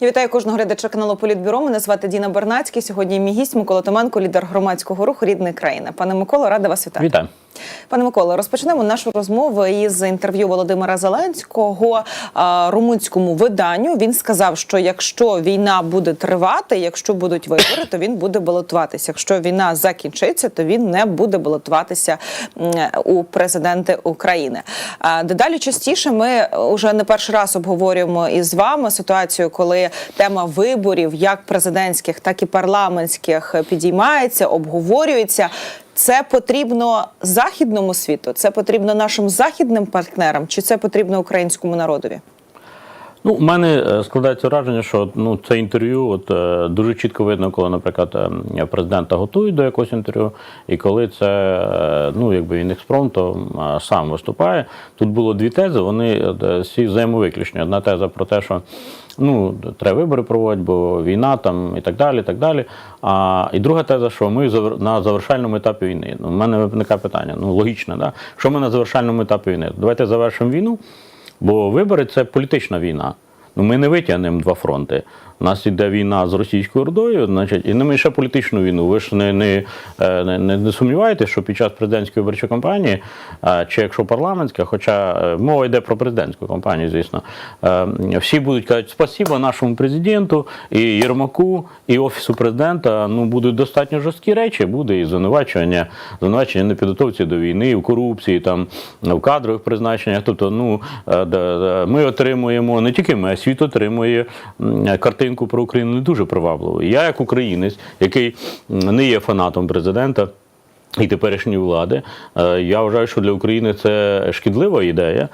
Я вітаю кожного глядача каналу Політбюро. Мене звати Діна Бернацький. Сьогодні мій гість Микола Томенко, лідер громадського руху рідної країни. Пане Миколо, рада вас вітати. Вітаю. Пане Миколо, розпочнемо нашу розмову із інтерв'ю Володимира Зеленського румунському виданню. Він сказав, що якщо війна буде тривати, якщо будуть вибори, то він буде балотуватися. Якщо війна закінчиться, то він не буде балотуватися у президенти України. Дедалі частіше ми вже не перший раз обговорюємо із вами ситуацію, коли тема виборів, як президентських, так і парламентських, підіймається, обговорюється. Це потрібно західному світу, це потрібно нашим західним партнерам, чи це потрібно українському народові? Ну, у мене е, складається враження, що ну це інтерв'ю, от е, дуже чітко видно, коли, наприклад, е, президента готують до якогось інтерв'ю, і коли це ну якби він експромтом сам виступає. Тут було дві тези. Вони всі взаємовиключні. Одна теза про те, що ну треба вибори проводити, бо війна там і так далі. і так далі. А і друга теза, що ми на завершальному етапі війни. Ну, у мене виникає питання. Ну логічне, да? що ми на завершальному етапі війни? Давайте завершимо війну. Бо вибори це політична війна. Ну ми не витягнемо два фронти. У нас іде війна з російською ордою, значить, і не ми ще політичну війну. Ви ж не, не, е, не, не, не що під час президентської виборчої кампанії, е, чи якщо парламентська, хоча е, мова йде про президентську кампанію, звісно, всі будуть казати спасіба нашому президенту, і Єрмаку, і офісу президента. Ну будуть достатньо жорсткі речі. Буде і звинувачення, звинувачення непідготовці до війни, в корупції, там в кадрових призначеннях. Тобто, ну ми отримуємо не тільки ми, світ отримує картинку про Україну не дуже привабливу. Я, як українець, який не є фанатом президента. І теперішньої влади, Е, я вважаю, що для України це шкідлива ідея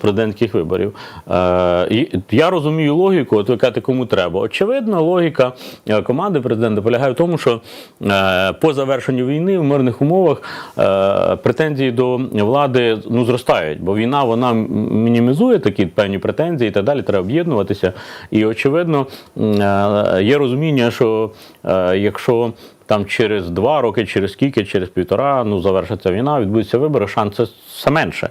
президентських виборів. Е, я розумію логіку, от ви кому треба. Очевидно, логіка е, команди президента полягає в тому, що е, по завершенню війни в мирних умовах е, претензії до влади ну, зростають, бо війна вона мінімізує такі певні претензії і так далі. Треба об'єднуватися. І очевидно, е, є розуміння, що е, якщо там через два роки, через скільки, через півтора, ну завершиться війна, відбудуться вибори, шанси все менше.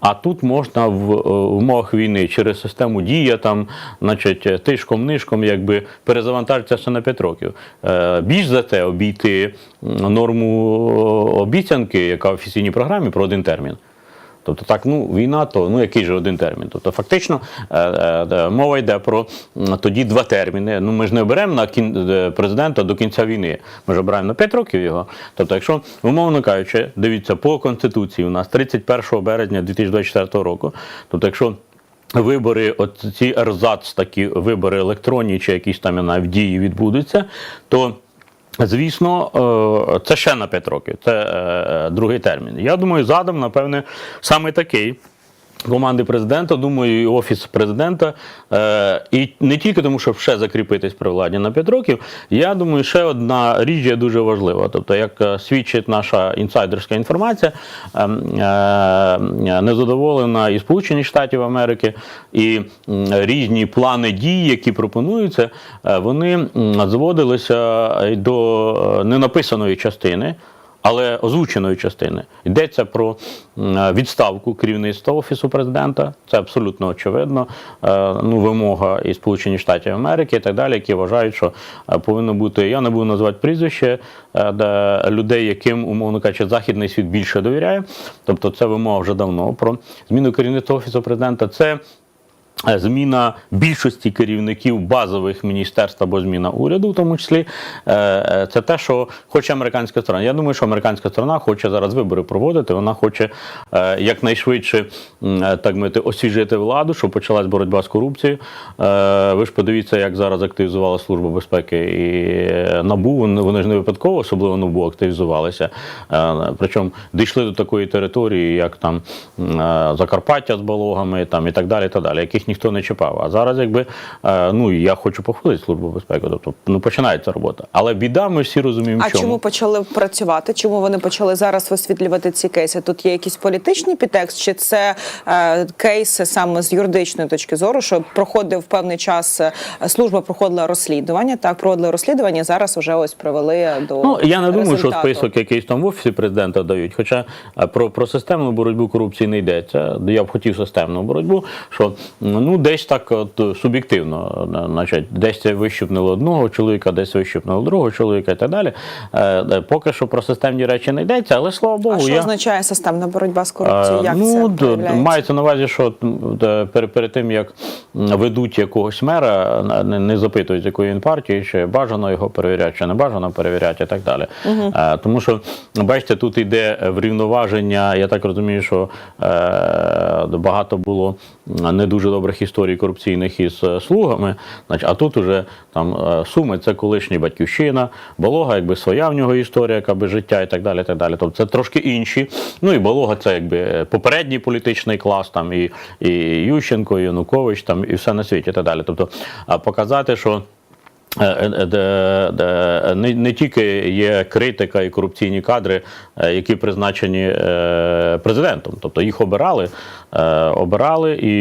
А тут можна в е, умовах війни через систему дія, там, значить, тишком, нишком, якби перезавантажитися на 5 років. Е, Більш за те, обійти норму е, обіцянки, яка в офіційній програмі про один термін. Тобто так, ну війна, то ну який же один термін. Тобто, фактично е, е, е, мова йде про тоді два терміни. Ну ми ж не оберемо на кін президента до кінця війни. Ми ж обираємо на 5 років його. Тобто, якщо умовно кажучи, дивіться по конституції, у нас 31 березня 2024 року. Тобто, якщо Вибори, от ці такі вибори електронні чи якісь там я в дії відбудуться, то Звісно, е, це ще на 5 років. Це е, другий термін. Я думаю, задум, напевне, саме такий. Команди президента, думаю, і офіс президента, е, і не тільки тому, щоб ще закріпитись при владі на 5 років. Я думаю, ще одна річ є дуже важлива. Тобто, як е, свідчить наша інсайдерська інформація, е, е, незадоволена і Сполучені Штатів Америки, і різні плани дій, які пропонуються, е, вони зводилися й до е, ненаписаної частини але озвученої частини. Йдеться про відставку керівництва Офісу президента. Це абсолютно очевидно. Е, Ну, вимога і Сполучені Штатів Америки і так далі, які вважають, що е, повинно бути. Я не буду називати прізвище е, де людей, яким, умовно кажучи, західний світ більше довіряє. Тобто, це вимога вже давно про зміну керівництва Офісу президента. Це Зміна більшості керівників базових міністерств або зміна уряду, в тому числі, е, е, це те, що хоче американська сторона. Я думаю, що американська сторона хоче зараз вибори проводити. Вона хоче е, якнайшвидше е, так мовити, освіжити владу, щоб почалась боротьба з корупцією. Е, Ви ж подивіться, як зараз активізувала Служба безпеки і е, НАБУ. Вони ж не випадково, особливо НАБУ, активізувалися. Е, Причому дійшли до такої території, як там е, Закарпаття з балогами там, і так далі, і так далі, яких ніхто не чіпав. А зараз, якби е, ну я хочу похвалити Службу безпеки, тобто ну починається робота. Але біда, ми всі розуміємо, А чому. чому почали працювати? Чому вони почали зараз висвітлювати ці кейси? Тут є якийсь політичний підтекст, чи це е, кейси саме з юридичної точки зору, що проходив певний час е, служба проходила розслідування, так проводили розслідування. Зараз вже ось привели до Ну я не думаю, що список якийсь там в офісі президента дають. Хоча е, про, про системну боротьбу корупції не йдеться. Я б хотів системну боротьбу, що ну десь так от, суб'єктивно. Значить, десь це вищупнуло одного чоловіка, десь вищупнуло другого чоловіка і так далі. Е, е, Поки що про системні речі не йдеться, але слава Богу, А що я. означає системна боротьба з корупцією? Е, Як ну, це мається на увазі, що перед, перед тим як ведуть якогось мера, не, не запитують, якої він партії, чи бажано його перевіряти, чи не бажано перевіряти, і так далі. Е, тому що, бачите, тут йде врівноваження. Я так розумію, що е, багато було не дуже добрих історій корупційних із е, слугами. А тут уже там е, суми це колишня батьківщина, Болога, якби своя в нього історія, яка би життя і так далі. Так далі. Тобто це трошки інші. Ну і Болога це якби попередній політичний клас, там і, і Ющенко, і Янукович, там і все на світі, і так далі. Тобто показати, що. Е, е, де- де Не, не тільки є критика і корупційні кадри, е, які призначені е, президентом, тобто їх обирали, е, обирали, і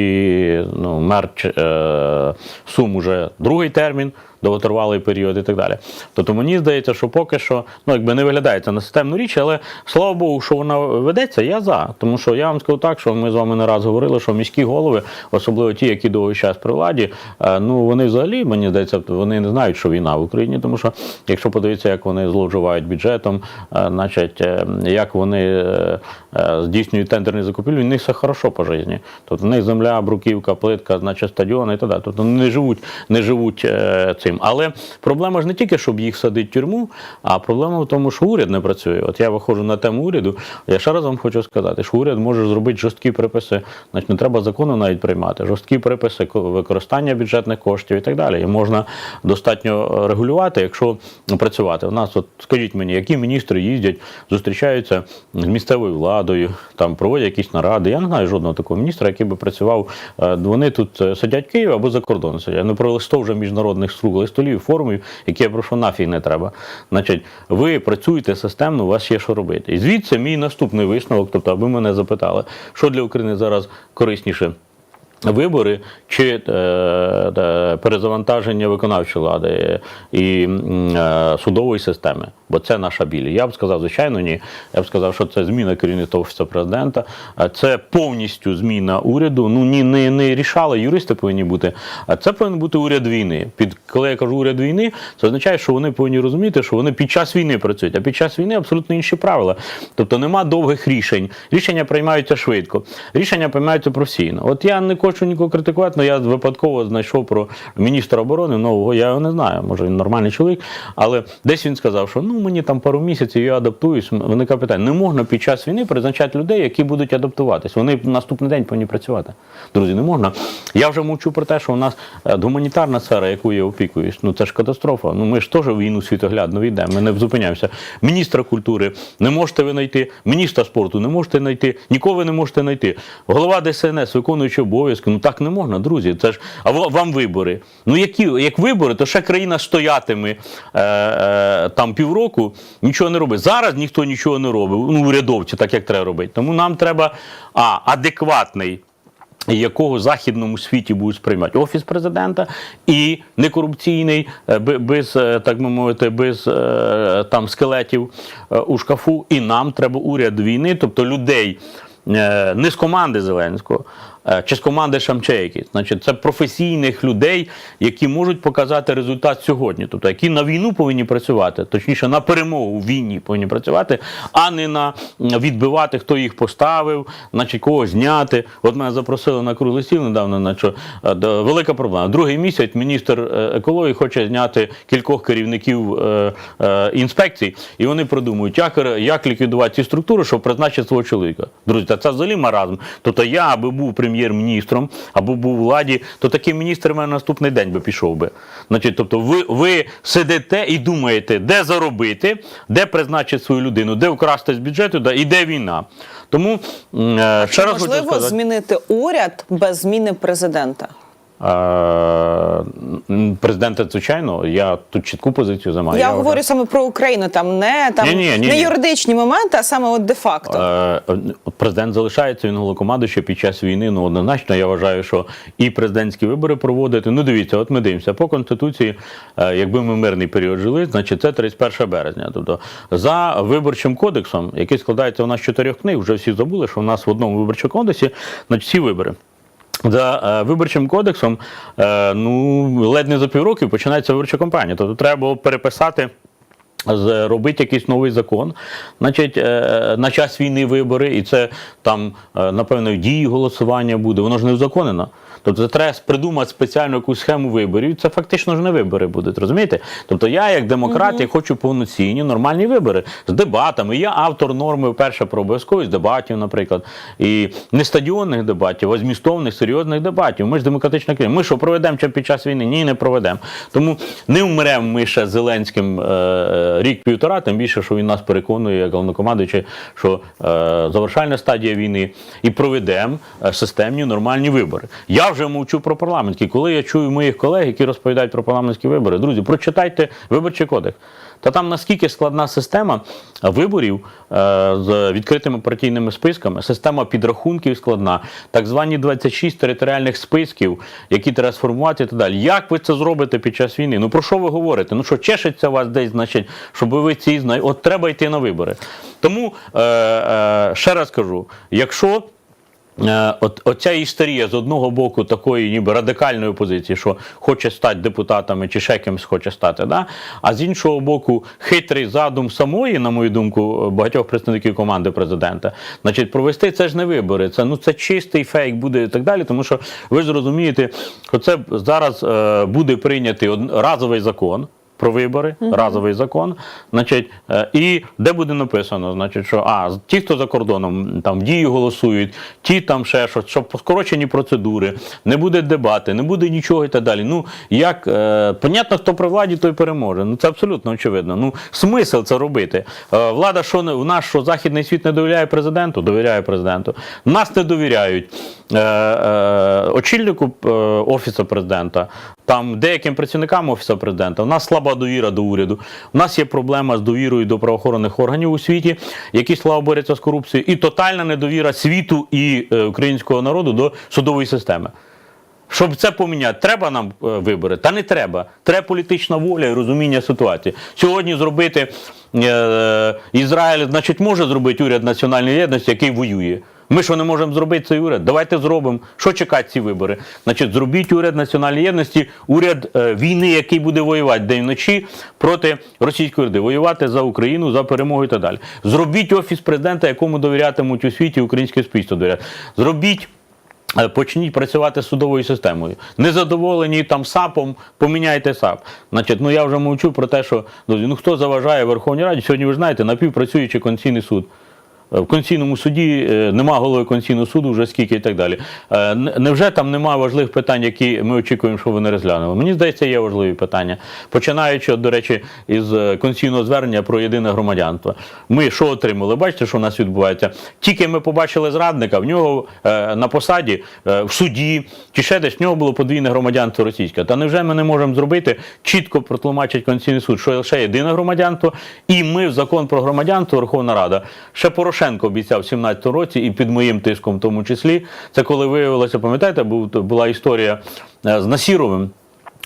ну, мер е, Сум уже другий термін, довготривалий період і так далі. Тобто мені здається, що поки що ну, якби не виглядає це на системну річ, але слава Богу, що вона ведеться, я за. Тому що я вам скажу так, що ми з вами не раз говорили, що міські голови, особливо ті, які довгий час при владі, е, ну вони взагалі, мені здається, вони не знають, що війна в Україні, тому що якщо подивитися, як вони зловживають бюджетом, е, значить, е, як вони здійснюють тендерні закупівлі, в них все хорошо по житті. Тобто в них земля, бруківка, плитка, значить стадіони і так далі. Тобто не живуть, не живуть е, цим. Але проблема ж не тільки, щоб їх садити в тюрму, а проблема в тому, що уряд не працює. От я виходжу на тему уряду. Я ще раз вам хочу сказати, що уряд може зробити жорсткі приписи. Значить, не треба закону навіть приймати. Жорсткі приписи використання бюджетних коштів і так далі. І можна достатньо регулювати, якщо працювати. У нас, от скажіть мені, які міністри їздять, зустрічаються з місцевою владою, там проводять якісь наради. Я не знаю жодного такого міністра, який би працював. е, Вони тут е, сидять в Києві або за кордоном сидять. Ну про листов вже міжнародних круглих столів, форумів, які я прошу нафіг не треба. Значить, ви працюєте системно, у вас є що робити. І звідси мій наступний висновок, тобто, аби мене запитали, що для України зараз корисніше. Вибори чи е, е, перезавантаження виконавчої влади і е, судової системи, бо це наша біль. Я б сказав, звичайно, ні. Я б сказав, що це зміна керівництва офісу президента, це повністю зміна уряду. Ну ні, не, не рішали, юристи повинні бути. А це повинен бути уряд війни. Під коли я кажу уряд війни, це означає, що вони повинні розуміти, що вони під час війни працюють, а під час війни абсолютно інші правила. Тобто нема довгих рішень. Рішення приймаються швидко, рішення приймаються професійно. От я не хочу нікого критикувати, але я випадково знайшов про міністра оборони нового. Я його не знаю, може він нормальний чоловік, але десь він сказав, що ну мені там пару місяців я адаптуюсь. Виникає питання, не можна під час війни призначати людей, які будуть адаптуватись. Вони наступний день повинні працювати. Друзі, не можна. Я вже мовчу про те, що у нас е, гуманітарна сфера, яку я опікуюсь, ну це ж катастрофа. Ну ми ж теж війну світоглядно війдемо. Ми не зупиняємося. Міністра культури не можете ви знайти, міністра спорту не можете знайти, нікого ви не можете знайти. Голова ДСНС, виконуючий обов'язки. Ну так не можна, друзі. Це ж а вам вибори. Ну які як вибори, то ще країна стоятиме е, е, там півроку, нічого не робить. Зараз ніхто нічого не робить. Ну урядовці, так як треба робити. Тому нам треба а адекватний якого західному світі будуть сприймати офіс президента і некорупційний, е, без е, так би мовити, без е, там скелетів у шкафу. І нам треба уряд війни, тобто людей не з команди Зеленського. Е, Чи з команди Шамчейки, значить, це професійних людей, які можуть показати результат сьогодні, тобто які на війну повинні працювати, точніше на перемогу в війні повинні працювати, а не на відбивати, хто їх поставив, значить когось зняти. От мене запросили на круглий стіл недавно, на що е, велика проблема. Другий місяць міністр е, екології хоче зняти кількох керівників інспекцій, і вони продумують, як, як ліквідувати ці структури, щоб призначити свого чоловіка. Друзі, та це взагалі маразм. Тобто я аби був прем'єр-міністром, або був у владі, то такий міністр в мене наступний день би пішов би. Значить, тобто ви, ви сидите і думаєте, де заробити, де призначити свою людину, де вкрасти з бюджету, да, і де війна. Тому е, ще Чи раз можливо сказати. змінити уряд без зміни президента? Е, Президента, звичайно, я тут чітку позицію займаю. Я, вже- говорю саме про Україну, там не там Ні-ні, ні-ні. не юридичні моменти, а саме от де-факто. Е, Президент залишається, він головнокомандуючий під час війни. Ну однозначно, я вважаю, що і президентські вибори проводити. Ну, дивіться, от ми дивимося по конституції. е, Якби ми мирний період жили, значить це 31 березня. Тобто за виборчим кодексом, який складається у нас з чотирьох книг, вже всі забули, що у нас в одному виборчому кодексі, значить всі вибори. За е, виборчим кодексом, е, ну ледь не за півроку починається виборча кампанія. Тобто треба було переписати. Робити якийсь новий закон, значить, е, на час війни вибори, і це там, е, напевно, в дії голосування буде. Воно ж не узаконено. Тобто, треба придумати спеціальну якусь схему виборів. Це фактично ж не вибори будуть, розумієте? Тобто, я, як демократ, я хочу повноцінні нормальні вибори з дебатами. Я автор норми перше про обов'язковість дебатів, наприклад, і не стадіонних дебатів, а змістовних, серйозних дебатів. Ми ж демократична країна. Ми що проведемо чи під час війни? Ні, не проведемо. Тому не вмремо ми ще з Зеленським е, рік-півтора, тим більше, що він нас переконує, як головнокомандуючий, що е, завершальна стадія війни, і проведемо е, системні нормальні вибори. Я вже мовчу про парламентські. Коли я чую моїх колег, які розповідають про парламентські вибори, друзі, прочитайте виборчий кодекс. Та там наскільки складна система виборів е, з відкритими партійними списками, система підрахунків складна, так звані 26 територіальних списків, які треба сформувати і так далі. Як ви це зробите під час війни? Ну про що ви говорите? Ну що чешеться вас десь, значить, щоб ви ці знаєте, от треба йти на вибори. Тому е, е, ще раз кажу: якщо Е, От оця історія з одного боку такої ніби радикальної позиції, що хоче стати депутатами чи ще кимось хоче стати, да? а з іншого боку, хитрий задум самої, на мою думку, багатьох представників команди президента, значить, провести це ж не вибори, це ну це чистий фейк буде і так далі. Тому що ви ж розумієте, що це зараз е, буде прийнятий разовий закон. Про вибори, разовий закон, значить, е, і де буде написано, значить, що а ті, хто за кордоном там в дії голосують, ті там ще щось, що скорочені процедури, не буде дебати, не буде нічого і так далі. Ну як е, понятно, хто при владі, той переможе. Ну це абсолютно очевидно. Ну смисл це робити. Е, влада, що не в нас, що західний світ не довіряє президенту, довіряє президенту. Нас не довіряють очільнику е, офісу президента. Там деяким працівникам офісу президента. У нас слаба довіра до уряду. У нас є проблема з довірою до правоохоронних органів у світі, які слава борються з корупцією, і тотальна недовіра світу і е, українського народу до судової системи. Щоб це поміняти, треба нам е, вибори? Та не треба. Треба політична воля і розуміння ситуації. Сьогодні зробити е, Ізраїль, значить, може зробити уряд національної єдності, який воює. Ми що не можемо зробити цей уряд? Давайте зробимо. Що чекати ці вибори? Значить, зробіть уряд національної єдності, уряд е, війни, який буде воювати день вночі проти російської орди, воювати за Україну, за перемогу і так далі. Зробіть офіс президента, якому довірятимуть у світі українське суспільство довіряти. Зробіть. Е, Почніть працювати з судовою системою. Незадоволені там САПом, поміняйте САП. Значить, ну я вже мовчу про те, що друзі, ну хто заважає Верховній Раді? Сьогодні ви знаєте, напівпрацюючий Конституційний суд. Е, В Конституційному суді е, нема голови Конституційного суду вже скільки і так далі. Е, Невже там немає важливих питань, які ми очікуємо, що вони розглянули? Мені здається, є важливі питання. Починаючи, до речі, із конституційного звернення про єдине громадянство. Ми що отримали? Бачите, що у нас відбувається? Тільки ми побачили зрадника, в нього на посаді, в суді чи ще десь в нього було подвійне громадянство російське. Та невже ми не можемо зробити чітко протлумачить Конституційний суд, що лише єдине громадянство, і ми в закон про громадянство Верховна Рада. Ще Порошенко обіцяв в 17-му році, і під моїм тиском, в тому числі, це коли виявилося, пам'ятаєте, була історія е, з Насіровим.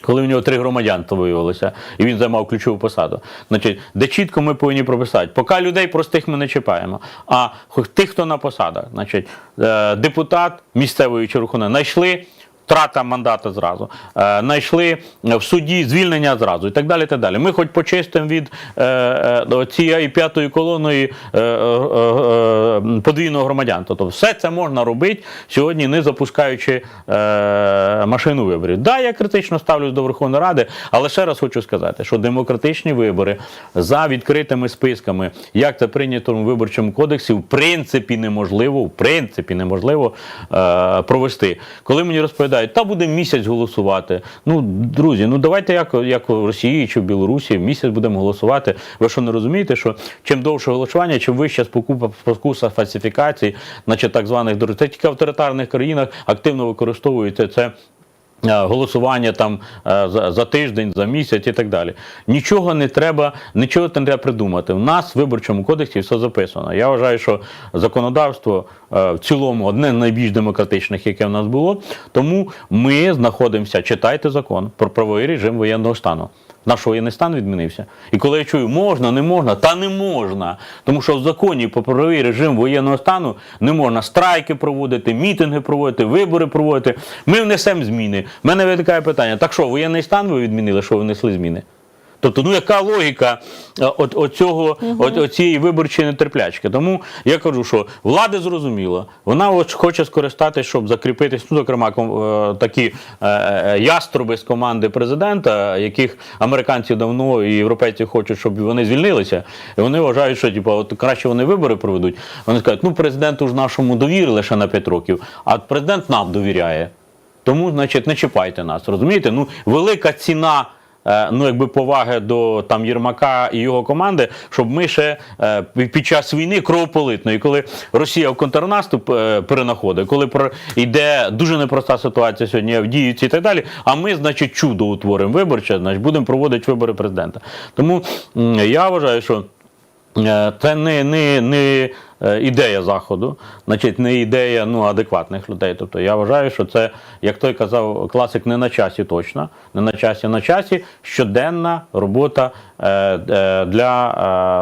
Коли в нього три громадянства виявилося, і він займав ключову посаду. Значить, де чітко ми повинні прописати, поки людей простих ми не чіпаємо. А тих, хто на посадах, значить, е, депутат місцевої чи знайшли. Трата мандата зразу, Е, знайшли в суді звільнення зразу і так далі. так далі. Ми хоч почистимо від е, е, цієї п'ятої колоної е, е, е, подвійного громадянства. Тобто все це можна робити сьогодні, не запускаючи е, машину виборів. Да, я критично ставлюсь до Верховної Ради, але ще раз хочу сказати, що демократичні вибори за відкритими списками, як це прийнято в виборчому кодексі, в принципі неможливо, в принципі неможливо е, провести. Коли мені розповідають, та буде місяць голосувати. Ну, друзі, ну давайте як, як в Росії чи в Білорусі місяць будемо голосувати. Ви що не розумієте, що чим довше голосування, чим вища спокупа спокуса фальсифікацій, наче так званих. Це тільки авторитарних країнах активно використовується це. Е, Голосування там е, за, за тиждень, за місяць і так далі. Нічого не треба, нічого не треба придумати. У нас в виборчому кодексі все записано. Я вважаю, що законодавство е, в цілому одне з найбільш демократичних, яке в нас було. Тому ми знаходимося, читайте закон про правовий режим воєнного стану. Наш воєнний стан відмінився. І коли я чую, можна, не можна, та не можна. Тому що в законі про правовий режим воєнного стану не можна страйки проводити, мітинги проводити, вибори проводити. Ми внесемо зміни. У мене виникає питання: так що, воєнний стан ви відмінили, що внесли зміни? Тобто, ну яка логіка е, от, от цього, от, от цієї виборчої нетерплячки? Тому я кажу, що влада зрозуміла, вона от хоче скористатися, щоб закріпитись, ну, зокрема, е, такі е, яструби з команди президента, яких американці давно і європейці хочуть, щоб вони звільнилися. І вони вважають, що типу, от краще вони вибори проведуть. Вони скажуть, ну президенту ж нашому довірили ще на 5 років, а президент нам довіряє. Тому, значить, не чіпайте нас. Розумієте? Ну, велика ціна. Е, Ну, якби поваги до там Єрмака і його команди, щоб ми ще е, під час війни кровополитної, коли Росія в контрнаступ е, перенаходить, коли йде дуже непроста ситуація сьогодні в Діївці і так далі. А ми, значить, чудо утворимо виборче, значить, будемо проводити вибори президента. Тому я вважаю, що Це не, не, не ідея заходу, значить, не ідея ну, адекватних людей. Тобто я вважаю, що це, як той казав класик, не на часі точно, не на часі, на часі щоденна робота е, е, для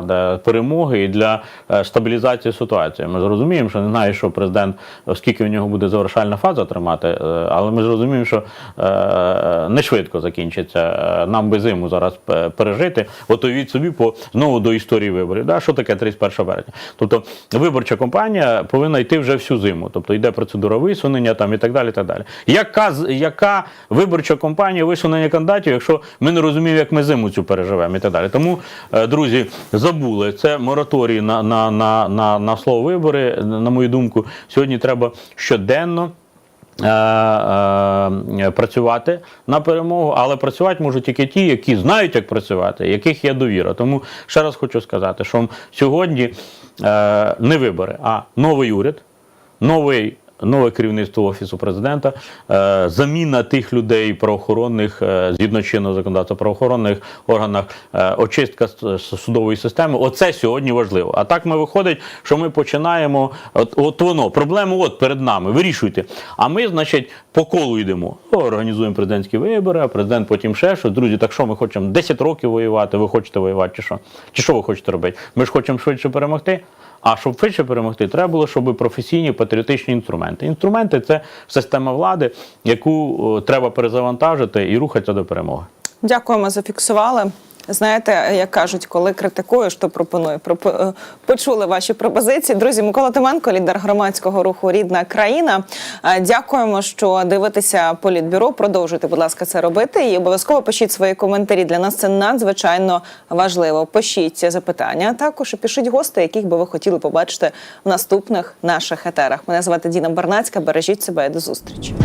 е, перемоги і для е, стабілізації ситуації. Ми зрозуміємо, що не знаю, що президент, оскільки в нього буде завершальна фаза тримати, е, але ми зрозуміємо, що е, не швидко закінчиться. Е, Нам би зиму зараз е, пережити. От уявіть собі по знову до історії виборів. Да? Що таке 31 березня? Тобто виборча компанія повинна йти вже всю зиму. Тобто йде процедура висунення там і так далі. Так далі. Яка, яка виборча компанія висунення кандидатів, якщо ми не розуміємо, як ми зиму цю переживемо і так далі. Тому, е, друзі, забули це мораторій на, на, на, на, на слово вибори. На мою думку, сьогодні треба щоденно. Е, е, Працювати на перемогу, але працювати можуть тільки ті, які знають, як працювати, яких є довіра. Тому ще раз хочу сказати, що сьогодні е, не вибори, а новий уряд, новий. Нове керівництво офісу президента, е, заміна тих людей правоохоронних е, згідно чинного законодавства правоохоронних органах, е, очистка судової системи. Оце сьогодні важливо. А так ми виходить, що ми починаємо. От, от воно проблема от перед нами. Вирішуйте. А ми, значить, по колу йдемо. Організуємо президентські вибори, а президент потім ще щось. Друзі, так що ми хочемо 10 років воювати? Ви хочете воювати, чи що? Чи що ви хочете робити? Ми ж хочемо швидше перемогти. А щоб швидше перемогти, треба було, щоб професійні патріотичні інструменти. Інструменти це система влади, яку треба перезавантажити і рухатися до перемоги. Дякуємо, зафіксували. Знаєте, як кажуть, коли критикуєш, то пропонуй. Пропо- е, Почули ваші пропозиції. Друзі, Микола Тименко, лідер громадського руху Рідна країна. Е, Дякуємо, що дивитеся політбюро. Продовжуйте, будь ласка, це робити. І обов'язково пишіть свої коментарі. Для нас це надзвичайно важливо. Пишіть запитання, також і пишіть гостей, яких би ви хотіли побачити в наступних наших етерах. Мене звати Діна Барнацька. Бережіть себе і до зустрічі.